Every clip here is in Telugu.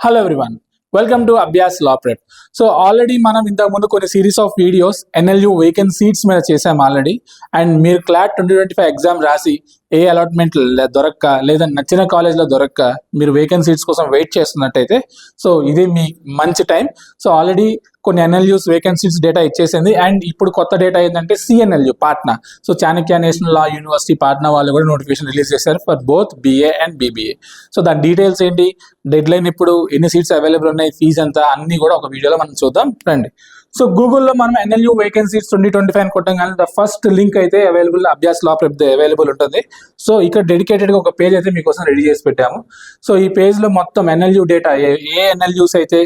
Hello everyone welcome to Abhyas law prep so already మనం ఇంతకు ముందు కొన్ని series of videos NLU vacant seats మీద చేసాం ఆల్రెడీ అండ్ మీరు CLAT twenty twenty five exam రాసి ఏ అలాట్మెంట్ దొరక్క లేదా నచ్చిన కాలేజ్లో దొరక్క మీరు వేకెన్సీస్ కోసం వెయిట్ చేస్తున్నట్టయితే సో ఇది మీ మంచి టైం సో ఆల్రెడీ కొన్ని ఎన్ఎల్యూస్ వేకెన్సీస్ డేటా ఇచ్చేసింది. అండ్ ఇప్పుడు కొత్త డేటా ఏంటంటే CNLU Patna so Chanakya national law university Patna వాళ్ళు కూడా నోటిఫికేషన్ రిలీజ్ చేశారు for both BA and BBA so దాని డీటెయిల్స్ ఏంటి? డెడ్ లైన్ ఇప్పుడు ఎన్ని సీట్స్ అవైలబుల్ ఉన్నాయి? ఫీజ్ ఎంత? అన్నీ కూడా ఒక వీడియోలో మనం చూద్దాం. రండి. సో గూగుల్లో మనం NLU vacancies twenty twenty five కొట్టగానే ద ఫస్ట్ లింక్ అయితే available Abhyas law prep available ఉంటుంది. సో ఇక్కడ డెడికేటెడ్గా ఒక పేజ్ అయితే మీకోసం రెడీ చేసి పెట్టాము. సో ఈ పేజ్లో మొత్తం ఎన్ఎల్యూ డేటా ఏ ఎన్ఎల్యూస్ అయితే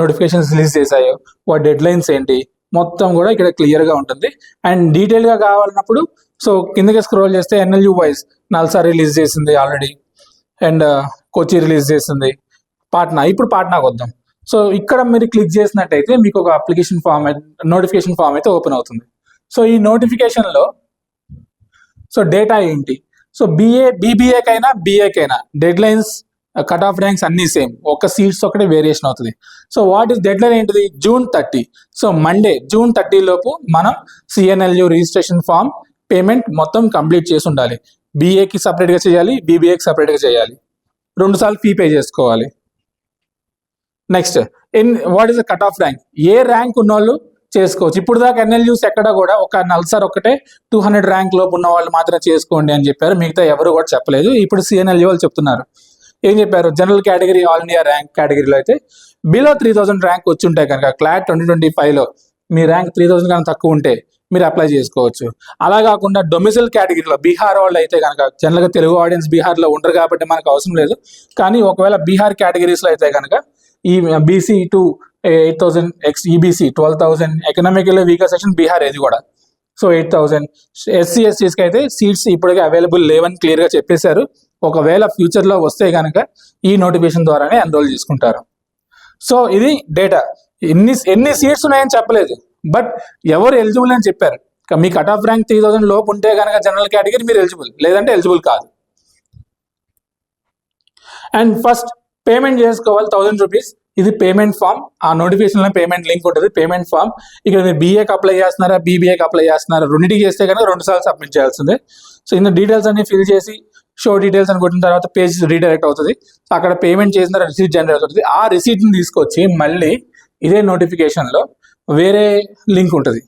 నోటిఫికేషన్స్ రిలీజ్ చేశాయో వాటి డెడ్ లైన్స్ ఏంటి మొత్తం కూడా ఇక్కడ క్లియర్గా ఉంటుంది. అండ్ డీటెయిల్గా కావాలన్నప్పుడు సో కిందకి స్క్రోల్ చేస్తే ఎన్ఎల్యూ వైజ్ నల్సా రిలీజ్ చేసింది ఆల్రెడీ అండ్ కొచ్చి రిలీజ్ చేసింది. పాట్నా ఇప్పుడు పాట్నాకు వద్దాం సో ఇక్కడ మీరు క్లిక్ చేసినట్టయితే మీకు ఒక అప్లికేషన్ ఫామ్ నోటిఫికేషన్ ఫామ్ అయితే ఓపెన్ అవుతుంది. సో ఈ నోటిఫికేషన్లో సో డేటా ఏంటి? సో బీఏ బీబీఏకైనా బీఏకైనా deadlines cut off ranks అన్ని సేమ్ ఒక సీట్స్ ఒకటే వేరియేషన్ అవుతుంది. So what is deadline ఏంటిది? June thirty so Monday June thirty లోపు మనం సిఎన్ఎల్యూ రిజిస్ట్రేషన్ ఫామ్ పేమెంట్ మొత్తం కంప్లీట్ చేసి ఉండాలి. బీఏకి సపరేట్గా చేయాలి బీబీఏకి సపరేట్గా చేయాలి. రెండు సార్లు ఫీ పే చేసుకోవాలి. Next in what is the cut off rank A rank ఉన్న వాళ్ళు చేసుకోవచ్చు. ఇప్పుడు దాకా ఎన్ఎల్యూస్ ఎక్కడ కూడా ఒక నల్సర్ ఒకటే టూ హండ్రెడ్ ర్యాంక్ లోపు ఉన్న వాళ్ళు మాత్రం చేసుకోండి అని చెప్పారు. మిగతా ఎవరు కూడా చెప్పలేదు. ఇప్పుడు సిఎన్ఎల్యూ వాళ్ళు చెప్తున్నారు. ఏం చెప్పారు? General category all India rank కేటగిరీలో అయితే బిలో త్రీ థౌసండ్ ర్యాంక్ వచ్చి ఉంటాయి కనుక క్లాట్ ట్వంటీ ట్వంటీ ఫైవ్లో మీ ర్యాంక్ త్రీ థౌసండ్ కన్నా తక్కువ ఉంటే మీరు అప్లై చేసుకోవచ్చు. అలా కాకుండా డొమిసిల్ కేటగిరీలో బీహార్ వాళ్ళు అయితే కనుక జనరల్గా తెలుగు ఆడియన్స్ బీహార్లో ఉండరు కాబట్టి మనకు అవసరం లేదు. కానీ ఒకవేళ బీహార్ కేటగిరీస్లో అయితే కనుక ఈ BC two eight thousand x EBC twelve thousand economical weaker section Bihar ఇది కూడా. సో ఎయిట్ థౌసండ్ ఎస్సీ ఎస్టీస్కి అయితే సీట్స్ ఇప్పటికే అవైలబుల్ లేవని క్లియర్గా చెప్పేశారు. ఒకవేళ ఫ్యూచర్లో వస్తే కనుక ఈ నోటిఫికేషన్ ద్వారానే ఎన్రోల్ చేసుకుంటారు. సో ఇది డేటా ఎన్ని ఎన్ని సీట్స్ ఉన్నాయని చెప్పలేదు. బట్ ఎవరు ఎలిజిబుల్ అని చెప్పారు. మీ cut off rank three thousand లోపు ఉంటే కనుక జనరల్ కేటగిరీ మీరు ఎలిజిబుల్ లేదంటే ఎలిజిబుల్ కాదు. అండ్ ఫస్ట్ పేమెంట్ చేసుకోవాలి థౌసండ్ రూపీస్ ఇది పేమెంట్ ఫామ్ ఆ నోటిఫికేషన్లో పేమెంట్ లింక్ ఉంటుంది పేమెంట్ ఫామ్ ఇక్కడ మీరు బీఏకి అప్లై చేస్తున్నారా బీబీఏకి అప్లై చేస్తున్నారా రెండింటికి చేస్తే కనుక రెండు సార్లు సబ్మిట్ చేయాల్సిందే. సో ఇందులో డీటెయిల్స్ అన్ని ఫిల్ చేసి షో డీటెయిల్స్ అని కొట్టిన తర్వాత పేజ్ రీడైరెక్ట్ అవుతుంది. సో అక్కడ పేమెంట్ చేసిన రిసీట్ జనరేట్ అవుతుంది. ఆ రిసీట్ని తీసుకొచ్చి మళ్ళీ ఇదే నోటిఫికేషన్లో వేరే లింక్ ఉంటుంది.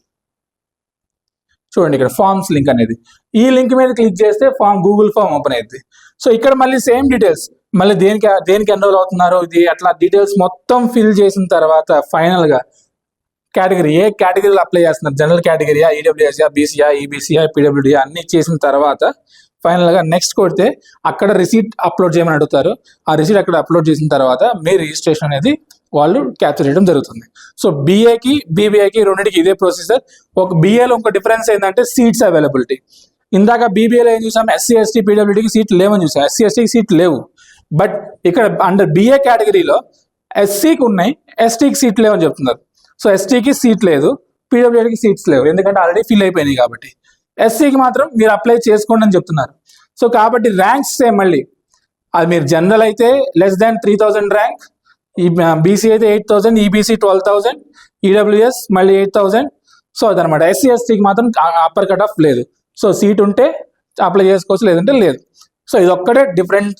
చూడండి ఇక్కడ ఫార్మ్స్ లింక్ అనేది. ఈ లింక్ మీద క్లిక్ చేస్తే ఫామ్ గూగుల్ ఫామ్ ఓపెన్ అవుతుంది సో ఇక్కడ మళ్ళీ సేమ్ డీటెయిల్స్ మళ్ళీ దేనికి దేనికి ఎన్రోల్ అవుతున్నారు? ఇది అట్లా డీటెయిల్స్ మొత్తం ఫిల్ చేసిన తర్వాత ఫైనల్గా కేటగిరీ ఏ కేటగిరీలో అప్లై చేస్తున్నారు? జనరల్ కేటగిరీయా ఈడబ్ల్యూఎస్యా బీసీయా ఈబీసీయా పీడబ్ల్యూడియా అన్ని చేసిన తర్వాత ఫైనల్గా నెక్స్ట్ కొడితే అక్కడ రిసీట్ అప్లోడ్ చేయమని అడుగుతారు. ఆ రిసీట్ అక్కడ అప్లోడ్ చేసిన తర్వాత మీ రిజిస్ట్రేషన్ అనేది వాళ్ళు క్యాప్చర్ చేయడం జరుగుతుంది. సో బీఏకి బీబీఏకి రెండింటికి ఇదే ప్రొసీజర్ ఒక బీఏలో ఒక డిఫరెన్స్ ఏంటంటే సీట్స్ అవైలబిలిటీ ఇందాక బీబీఏలో ఏం చూసాం? ఎస్సీ ఎస్టీ పీడబ్ల్యూడీకి సీట్లు లేవని చూసాం. ఎస్సీ ఎస్టీకి సీట్లు లేవు. బట్ ఇక్కడ అండర్ బిఏ కేటగిరీలో ఎస్సీకి ఉన్నాయి ఎస్టీకి సీట్ లేవని చెప్తున్నారు. సో ఎస్టీకి సీట్ లేదు పీడబ్ల్యూడీకి సీట్స్ లేవు. ఎందుకంటే ఆల్రెడీ ఫిల్ అయిపోయినాయి కాబట్టి. ఎస్సీకి మాత్రం మీరు అప్లై చేసుకోండి అని చెప్తున్నారు. సో కాబట్టి ర్యాంక్స్ సేమ్ మళ్ళీ? అది మీరు జనరల్ అయితే less than three thousand rank ఈ బీసీ అయితే eight thousand EBC twelve thousand EWS మళ్ళీ ఎయిట్ థౌసండ్ సో అదనమాట. ఎస్సీ ఎస్టీకి మాత్రం అప్పర్ కట్ ఆఫ్ లేదు. సో సీట్ ఉంటే అప్లై చేసుకోవచ్చు లేదంటే లేదు. సో ఇది ఒక్కటే డిఫరెంట్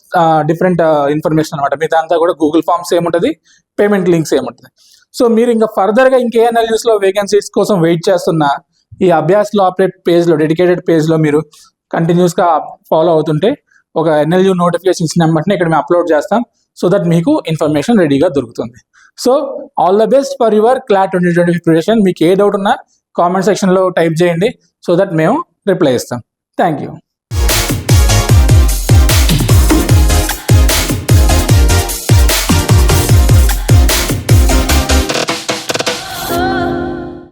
డిఫరెంట్ ఇన్ఫర్మేషన్ అనమాట మిగతా అంతా కూడా గూగుల్ ఫామ్స్ ఏముంటుంది? పేమెంట్ లింక్స్ ఏముంటుంది? సో మీరు ఇంకా ఫర్దర్గా ఇంకే లో వేకెన్సీస్ కోసం వెయిట్ చేస్తున్నా ఈ అభ్యాస్లో ఆపరేట్ పేజ్లో డెడికేటెడ్ పేజ్లో మీరు కంటిన్యూస్గా ఫాలో అవుతుంటే ఒక ఎన్ఎల్యూ నోటిఫికేషన్ ఇచ్చిన వెంటనే ఇక్కడ మేము అప్లోడ్ చేస్తాం సో దట్ మీకు ఇన్ఫర్మేషన్ రెడీగా దొరుకుతుంది. So all the best for your CLAT twenty twenty preparation మీకు ఏ డౌట్ ఉన్నా కామెంట్ సెక్షన్లో టైప్ చేయండి సో దట్ మేము రిప్లై ఇస్తాం థ్యాంక్ యూ